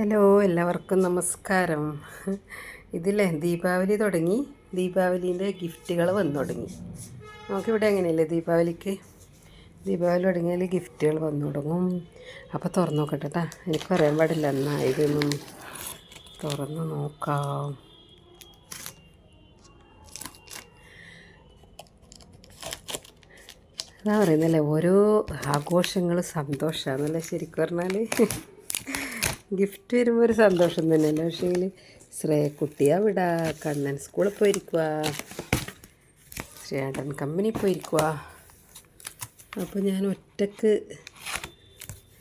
Hello എല്ലാവർക്കും നമസ്കാരം. ഇതില്ലേ ദീപാവലി തുടങ്ങി. ദീപാവലീന്റെ ഗിഫ്റ്റുകൾ വന്നു തുടങ്ങി. നമുക്കിവിടെ എങ്ങനെയല്ലേ ദീപാവലിക്ക്? ദീപാവലി തുടങ്ങിയാൽ ഗിഫ്റ്റുകൾ വന്നു തുടങ്ങും. അപ്പോൾ തുറന്നു നോക്കട്ടെ കേട്ടോ എനിക്ക് പറയാൻ പാടില്ല. എന്നാ ഇതൊന്നും തുറന്ന് നോക്കാം. അതാ പറയുന്നല്ലേ ഓരോ ആഘോഷങ്ങൾ സന്തോഷമാണെന്നല്ലേ ശരിക്കും പറഞ്ഞാൽ ഗിഫ്റ്റ് വരുമ്പോൾ ഒരു സന്തോഷം തന്നെയല്ലേ? പക്ഷേങ്കിൽ ശ്രേയക്കുട്ടി വിടാ കണ്ണൻ സ്കൂളിൽ പോയിരിക്കുക ശ്രേയാടൻ കമ്പനി പോയിരിക്കുക അപ്പോൾ ഞാൻ ഒറ്റയ്ക്ക്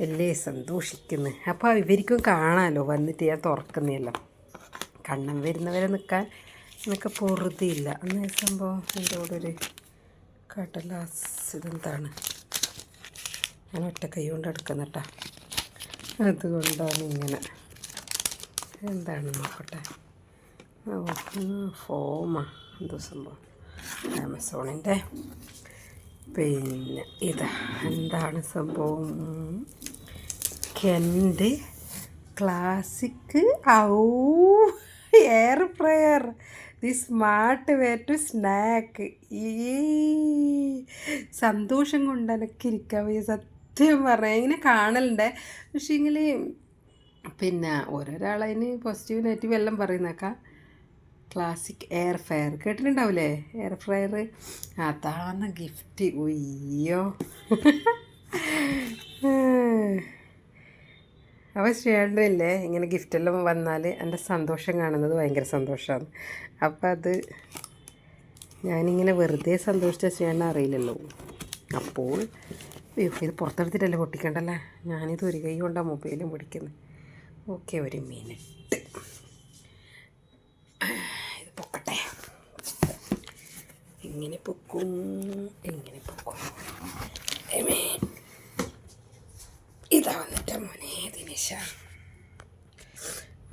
അല്ലേ സന്തോഷിക്കുന്നു? അപ്പോൾ ഇവർക്കും കാണാമല്ലോ വന്നിട്ട് ഞാൻ തുറക്കുന്നില്ല കണ്ണൻ വരുന്നവരെ നിൽക്കാൻ എനിക്ക് പൊറുതിയില്ല അന്ന് സംഭവം എന്റെ കൂടെ ഒരു കടലാസ് ഞാൻ ഒറ്റ കൈ കൊണ്ട് എടുക്കുന്ന കേട്ടോ അതുകൊണ്ടാണ് ഇങ്ങനെ. എന്താണ് നോക്കട്ടെ? ഫോമാ എന്തോ സംഭവം. ആമസോണിന്റെ പിന്നെ ഇതാ. എന്താണ് സംഭവം? കെൻഡ് ക്ലാസിക് ഔ air fryer the smart way to snack ഈ സന്തോഷം കൊണ്ട് എനിക്ക് ഇരിക്കാൻ വയ്യ സത്യം പറയാം ഇങ്ങനെ കാണലുണ്ട്. പക്ഷേ എങ്കിൽ പിന്നെ ഓരോരാളതിന് പോസിറ്റീവ് നെഗറ്റീവ് എല്ലാം പറയുന്നേക്കാം. ക്ലാസിക് എയർ ഫ്രയർ കേട്ടിട്ടുണ്ടാവില്ലേ എയർ ഫ്രയർ അതാണ് ഗിഫ്റ്റ് ഉയ്യോ. അപ്പോൾ ചെയ്യേണ്ടതില്ലേ ഇങ്ങനെ ഗിഫ്റ്റെല്ലാം വന്നാൽ എന്റെ സന്തോഷം കാണുന്നത് ഭയങ്കര സന്തോഷമാണ് അപ്പം അത് ഞാനിങ്ങനെ വെറുതെ സന്തോഷിച്ച ശ്രീയേട്ടനെ അറിയില്ലല്ലോ. അപ്പോൾ അയ്യോ ഇത് പുറത്തെടുത്തിട്ടല്ലേ പൊട്ടിക്കണ്ടല്ലേ? ഞാനിത് ഒരു കൈ കൊണ്ടാണ് മൊബൈലും പിടിക്കുന്നത് ഓക്കെ ഒരു മിനിറ്റ്. ഇത് പൊക്കട്ടെ. എങ്ങനെ പൊക്കും? എങ്ങനെ പൊക്കും. ഇതാ വന്നിട്ട മോനെ ദിനേശ.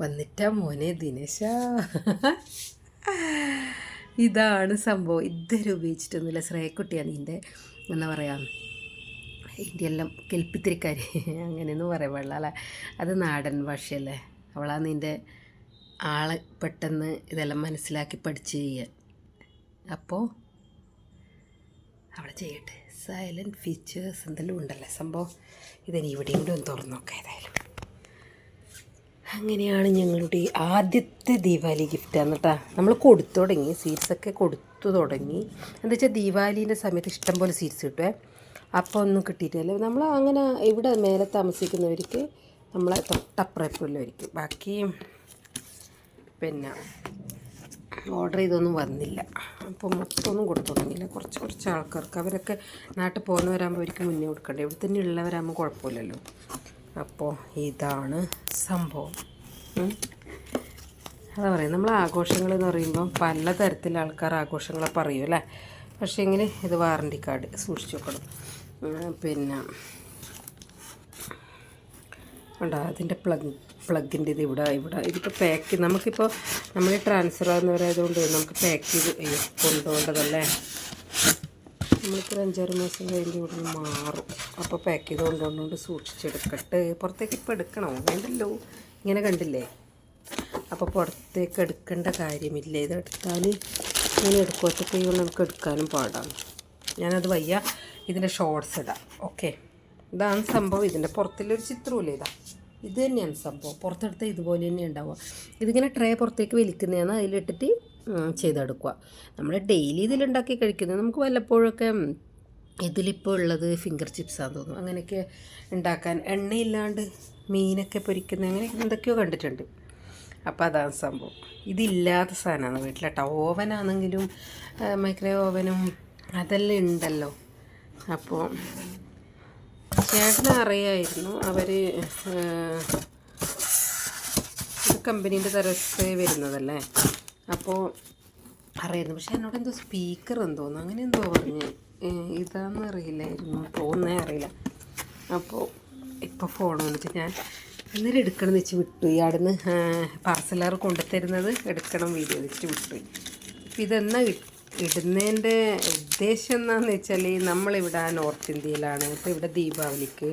വന്നിട്ട മോനെ ദിനേശ. ഇതാണ് സംഭവം. ഇതുവരെ ഉപയോഗിച്ചിട്ടൊന്നുമില്ല. ശ്രേയക്കുട്ടിയാണ് ഇതിന്റെ എന്താ പറയുക എല്ലാം കെൽപ്പിത്തിരിക്കാരി. അങ്ങനെയൊന്നും പറയാൻ പാടില്ല. അല്ലേ അത് നാടൻ ഭാഷയല്ലേ. അവളാണ് നിന്റെ ആളെ പെട്ടെന്ന് ഇതെല്ലാം മനസ്സിലാക്കി പഠിച്ച് ചെയ്യാൻ അപ്പോൾ അവിടെ ചെയ്യട്ടെ. സൈലന്റ് ഫീച്ചേഴ്സ് എന്തെല്ലാം ഉണ്ടല്ലേ സംഭവം? ഇതിനി ഇവിടെയും കൂടെ ഒന്ന് തുറന്നു നോക്കാം ഏതായാലും. അങ്ങനെയാണ് ഞങ്ങളുടെ ആദ്യത്തെ ദീപാവലി ഗിഫ്റ്റ് എന്നിട്ടാ നമ്മൾ കൊടുത്തു തുടങ്ങി. സീറ്റ്സൊക്കെ കൊടുത്തു തുടങ്ങി. എന്താ വെച്ചാൽ ദീപാവലീന്റെ സമയത്ത് ഇഷ്ടം പോലെ സീറ്റ്സ് കിട്ടുമേ അപ്പോൾ ഒന്നും കിട്ടിയിട്ടില്ല. നമ്മൾ അങ്ങനെ ഇവിടെ മേലെ താമസിക്കുന്നവർക്ക് നമ്മളെ തൊട്ടപ്പുറപ്പുള്ളവർക്ക് ബാക്കി പിന്നെ ഓർഡർ ചെയ്തൊന്നും വന്നില്ല. അപ്പോൾ മൊത്തമൊന്നും കൊടുത്തു തുടങ്ങിയില്ല. കുറച്ച് കുറച്ച് ആൾക്കാർക്ക്. അവരൊക്കെ നാട്ടിൽ പോകുന്നവരാകുമ്പോൾ അവർക്ക് മുന്നേ കൊടുക്കണ്ടേ? ഇവിടെ തന്നെ ഉള്ളവരാകുമ്പോൾ കുഴപ്പമില്ലല്ലോ. അപ്പോൾ ഇതാണ് സംഭവം. അതാ പറയുക നമ്മൾ ആഘോഷങ്ങൾ എന്ന് പറയുമ്പോൾ പലതരത്തിലുള്ള ആൾക്കാർ ആഘോഷങ്ങളെ പറയും അല്ലേ പക്ഷേ എങ്കിൽ ഇത് വാറണ്ടി കാർഡ് സൂക്ഷിച്ചു വെക്കണം. പിന്നെ. ഉണ്ടോ അതിന്റെ പ്ലഗ് പ്ലഗിന്റെ ഇത് ഇവിടെ ഇവിടെ. ഇതിപ്പോൾ പാക്ക് നമുക്കിപ്പോൾ നമ്മൾ ട്രാൻസ്ഫർ ആകുന്നവരായതുകൊണ്ട് നമുക്ക് പാക്ക് ചെയ്ത് കൊണ്ടുപോകേണ്ടതല്ലേ? നമ്മളിപ്പോൾ അഞ്ചാറ് മാസം കഴിഞ്ഞ് ഇവിടെ നിന്ന് മാറും. അപ്പോൾ പാക്ക് ചെയ്ത് കൊണ്ടുകൊണ്ട് സൂക്ഷിച്ചെടുക്കട്ടെ. പുറത്തേക്ക് ഇപ്പോൾ എടുക്കണോ? വേണ്ടല്ലോ. ഇങ്ങനെ കണ്ടില്ലേ? അപ്പോൾ പുറത്തേക്ക് എടുക്കേണ്ട കാര്യമില്ല. ഇത് എടുത്താൽ ഇങ്ങനെ കൊണ്ട് നമുക്ക് എടുക്കാനും പാടാണ്. ഞാനത് വയ്യ. ഇതിന്റെ ഷോർട്സ് ഇടാം. ഓക്കെ ഇതാണ് സംഭവം. ഇതിന്റെ പുറത്തുള്ളൊരു ചിത്രമില്ല ഇതാ. ഇത് തന്നെയാണ് സംഭവം. പുറത്തെടുത്ത ഇതുപോലെ തന്നെ ഉണ്ടാവുക. ഇതിങ്ങനെ ട്രേ പുറത്തേക്ക് വലിക്കുന്നതാണ്. അതിലിട്ടിട്ട് ചെയ്തെടുക്കുക. നമ്മൾ ഡെയിലി ഇതിലുണ്ടാക്കി കഴിക്കുന്നത് നമുക്ക് വല്ലപ്പോഴൊക്കെ ഇതിലിപ്പോൾ ഉള്ളത് ഫിംഗർ ചിപ്സാന്ന് തോന്നുന്നു. അങ്ങനെയൊക്കെ ഉണ്ടാക്കാൻ എണ്ണയില്ലാണ്ട് മീനൊക്കെ പൊരിക്കുന്ന അങ്ങനെ എന്തൊക്കെയോ കണ്ടിട്ടുണ്ട്. അപ്പോൾ അതാണ് സംഭവം. ഇതില്ലാത്ത സാധനമാണ് വീട്ടിലെ ഓവനാണെങ്കിലും മൈക്രോവേവ് ഓവനും അതെല്ലാം ഉണ്ടല്ലോ. അപ്പോൾ ചേട്ടന് അറിയായിരുന്നു. അവർ കമ്പനീന്റെ തരത്ത് വരുന്നതല്ലേ? അപ്പോൾ അറിയായിരുന്നു. പക്ഷെ എന്നോട് എന്തോ സ്പീക്കർ എന്തോന്നു അങ്ങനെ എന്തോ പറഞ്ഞ്. ഇതാണെന്ന് അറിയില്ലായിരുന്നു. തോന്നേ അറിയില്ല. അപ്പോൾ ഇപ്പോൾ ഫോൺ വന്നിട്ട് ഞാൻ അന്നേരം എടുക്കണം എന്ന് വെച്ച് വിട്ടു. ഈ അവിടുന്ന് പാർസലർ കൊണ്ടുതരുന്നത് എടുക്കണം വീഡിയോ വെച്ചിട്ട് വിട്ടു. ഇപ്പം ഇതെന്നാ കിട്ടും ഇടുന്നതിന്റെ ഉദ്ദേശം എന്താണെന്ന് വെച്ചാൽ നമ്മളിവിടെ നോർത്ത് ഇന്ത്യയിലാണ്. ഇപ്പോൾ ഇവിടെ ദീപാവലിക്ക്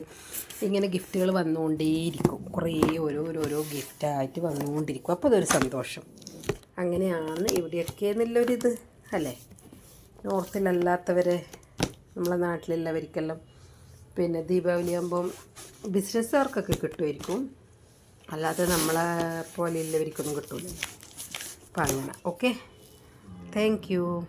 ഇങ്ങനെ ഗിഫ്റ്റുകൾ വന്നുകൊണ്ടേയിരിക്കും. കുറേ ഓരോരോരോ ഗിഫ്റ്റായിട്ട് വന്നുകൊണ്ടിരിക്കും. അപ്പോൾ അതൊരു സന്തോഷം. അങ്ങനെയാണ് ഇവിടെയൊക്കെ എന്നുള്ളൊരിത് അല്ലേ? നോർത്തിലല്ലാത്തവരെ നമ്മളെ നാട്ടിലുള്ളവർക്കെല്ലാം പിന്നെ ദീപാവലി ആകുമ്പം ബിസിനസ്സുകാർക്കൊക്കെ കിട്ടുമായിരിക്കും. അല്ലാതെ നമ്മളെ പോലെയുള്ളവർക്കൊന്നും കിട്ടില്ല അപ്പം അങ്ങനെ. ഓക്കെ? thank you.